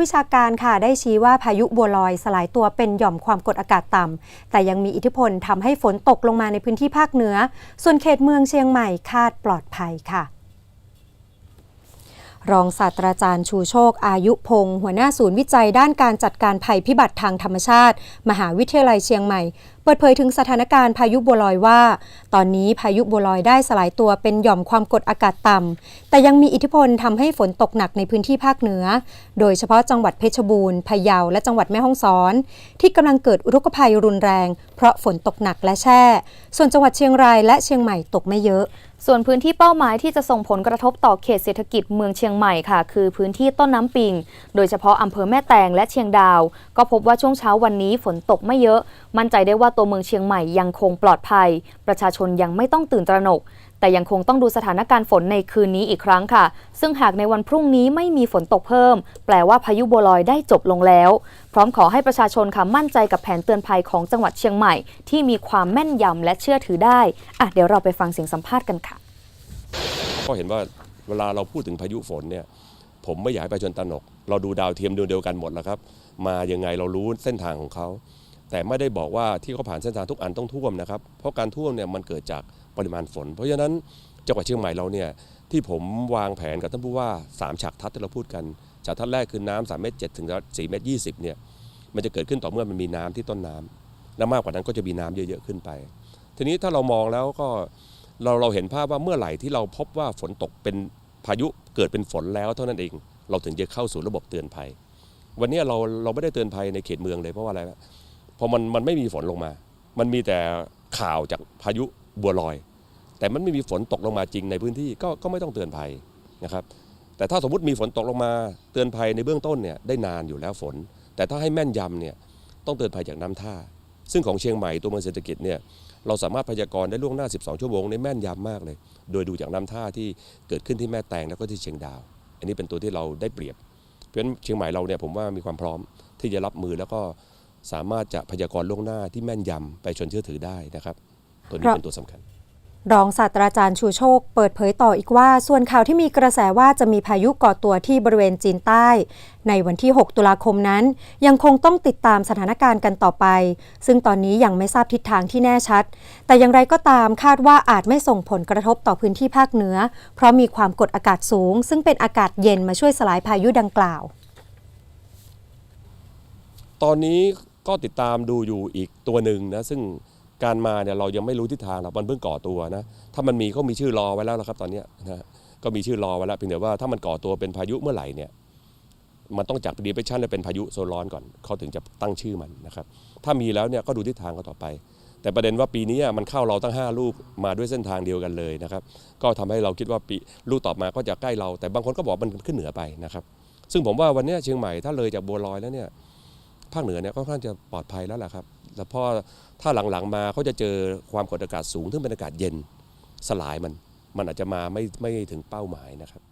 วิชาการค่ะได้ชี้ว่าพายุบัวลอยสลายตัวเป็นหย่อมความกดอากาศต่ำ แต่ยังมีอิทธิพลทำให้ฝนตกลงมาในพื้นที่ภาคเหนือ ส่วนเขตเมืองเชียงใหม่คาดปลอดภัยค่ะ รองศาสตราจารย์ชูโชค อายุพงศ์หัวหน้าศูนย์วิจัยด้านการจัดการภัยพิบัติทางธรรมชาติ มหาวิทยาลัยเชียงใหม่เปิดเผยถึงสถานการณ์พายุบัวลอยว่า ตอนนี้พายุบัวลอยได้สลายตัวเป็นหย่อมความกดอากาศต่ำ แต่ยังมีอิทธิพลทำให้ฝนตกหนักในพื้นที่ภาคเหนือ โดยเฉพาะจังหวัดเพชรบูรณ์ พะเยา และจังหวัดแม่ฮ่องสอน ที่กำลังเกิดอุทกภัยรุนแรง เพราะฝนตกหนักและแช่ ส่วนจังหวัดเชียงรายและเชียงใหม่ตกไม่เยอะ ส่วนพื้นที่เป้าหมายที่จะส่งผลกระทบต่อเขตเศรษฐกิจเมืองเชียงใหม่ค่ะ คือพื้นที่ต้นน้ำปิง โดยเฉพาะอำเภอแม่แตงและเชียงดาว ก็พบว่าช่วงเช้าวันนี้ฝนตกไม่เยอะ มั่นใจได้ว่าตัวเมืองเชียงใหม่ยังคงปลอดภัย ประชาชนยังไม่ต้องตื่นตระหนก แต่ยังคงต้องดูสถานการณ์ฝนในคืนนี้อีกครั้งค่ะ ซึ่งหากในวันพรุ่งนี้ไม่มีฝนตกเพิ่ม แปลว่าพายุโบลอยได้จบลงแล้ว พร้อมขอให้ประชาชนค่ะมั่นใจกับแผนเตือนภัยของจังหวัดเชียงใหม่ ที่มีความแม่นยำและเชื่อถือได้อะเดี๋ยวเราไปฟังเสียงสัมภาษณ์กันค่ะก็เห็นว่า เวลาเราพูดถึงพายุฝนเนี่ยผมไม่อยากให้ประชาชนตระหนก เราดูดาวเทียมดวงเดียวกันหมดแล้วครับ มายังไงเรารู้เส้นทางของเขา แต่ไม่ได้บอกว่าที่เขาผ่านเส้นทางทุกอันต้องท่วมนะครับ เพราะการท่วมเนี่ยมันเกิดจากปริมาณฝน เพราะฉะนั้นจังหวัดเชียงใหม่เราเนี่ยที่ผมวางแผนกับท่านผู้ว่าสามฉากทัศน์ที่เราพูดกัน ฉากทัศน์แรกคือน้ำสามเมตรเจ็ดถึงสี่เมตรยี่สิบเนี่ยมันจะเกิดขึ้นต่อเมื่อมันมีน้ำที่ต้นน้ำและมากกว่านั้นก็จะมีน้ำเยอะๆขึ้นไป ทีนี้ถ้าเรามองแล้วก็ เราเราเห็นภาพว่าเมื่อไหร่ที่เราพบว่าฝนตกเป็นพายุเกิดเป็นฝนแล้วเท่านั้นเอง เราถึงจะเข้าสู่ระบบเตือนภัย วันนี้เราเราไม่ได้เตือนภัยในเขตเมืองเลยเพราะว่าอะไรวะพอมันมันไม่มีฝนลงมา มันมีแต่ข่าวจากพายุบัวลอย แต่มันไม่มีฝนตกลงมาจริงในพื้นที่ก็ก็ไม่ต้องเตือนภัยนะครับ แต่ถ้าสมมติมีฝนตกลงมาเตือนภัยในเบื้องต้นเนี่ยได้นานอยู่แล้วฝน แต่ถ้าให้แม่นยำเนี่ยต้องเตือนภัยจากน้ำท่า ซึ่งของเชียงใหม่ตัวเมืองเศรษฐกิจเนี่ยเราสามารถพยากรณ์ได้ล่วงหน้า 12 ชั่วโมงในแม่นยำมากเลย โดยดูจากน้ำท่าที่เกิดขึ้นที่แม่แตงแล้วก็ที่เชียงดาว อันนี้เป็นตัวที่เราได้เปรียบ เพราะฉะนั้นเชียงใหม่เราเนี่ยผมว่ามีความพร้อมที่จะรับมือแล้วก็สามารถจะพยากรณ์ล่วงหน้าที่แม่นยำไปชนเชื่อถือได้นะครับ ตัวนี้เป็นตัวสำคัญ รองศาสตราจารย์ชูโชค เปิดเผยต่ออีกว่า ส่วนข่าวที่มีกระแสว่าจะมีพายุก่อตัวที่บริเวณจีนใต้ ในวันที่ 6 ตุลาคมนั้น ยังคงต้องติดตามสถานการณ์กันต่อไป ซึ่งตอนนี้ยังไม่ทราบทิศทางที่แน่ชัด แต่อย่างไรก็ตามคาดว่าอาจไม่ส่งผลกระทบต่อพื้นที่ภาคเหนือ เพราะมีความกดอากาศสูง ซึ่งเป็นอากาศเย็นมาช่วยสลายพายุดังกล่าว ตอนนี้ก็ติดตามดูอยู่อีกตัวหนึ่งนะซึ่ง การมาเนี่ยเรายังไม่รู้ทิศทางหรอกมันเพิ่งก่อตัวนะถ้ามันมีก็มีชื่อรอไว้แล้วละครับตอนนี้นะก็มีชื่อรอไว้แล้วเพียงแต่ว่าถ้ามันก่อตัวเป็นพายุเมื่อไหร่เนี่ยมันต้องจากดีเพชันเป็นพายุโซนร้อนก่อนเขาถึงจะตั้งชื่อมันนะครับถ้ามีแล้วเนี่ยก็ดูทิศทางก็ต่อไป แต่ประเด็นว่าปีนี้มันเข้าเราตั้ง 5 ลูกมาด้วยเส้นทางเดียวกันเลยนะครับก็ทำให้เราคิดว่าปีลูกต่อมาก็จะใกล้เรา แต่บางคนก็บอกมันขึ้นเหนือไปนะครับซึ่งผมว่าวันนี้เชียงใหม่ถ้าเลยจากบัวลอยแล้วเนี่ยภาคเหนือเนี่ยค่อนข้างจะปลอดภัยแล้วแหละครับ แต่พอถ้าหลังๆมาเขาจะเจอความกดอากาศสูงซึ่งเป็นอากาศเย็นสลายมัน มันอาจจะมาไม่ไม่ถึงเป้าหมายนะครับ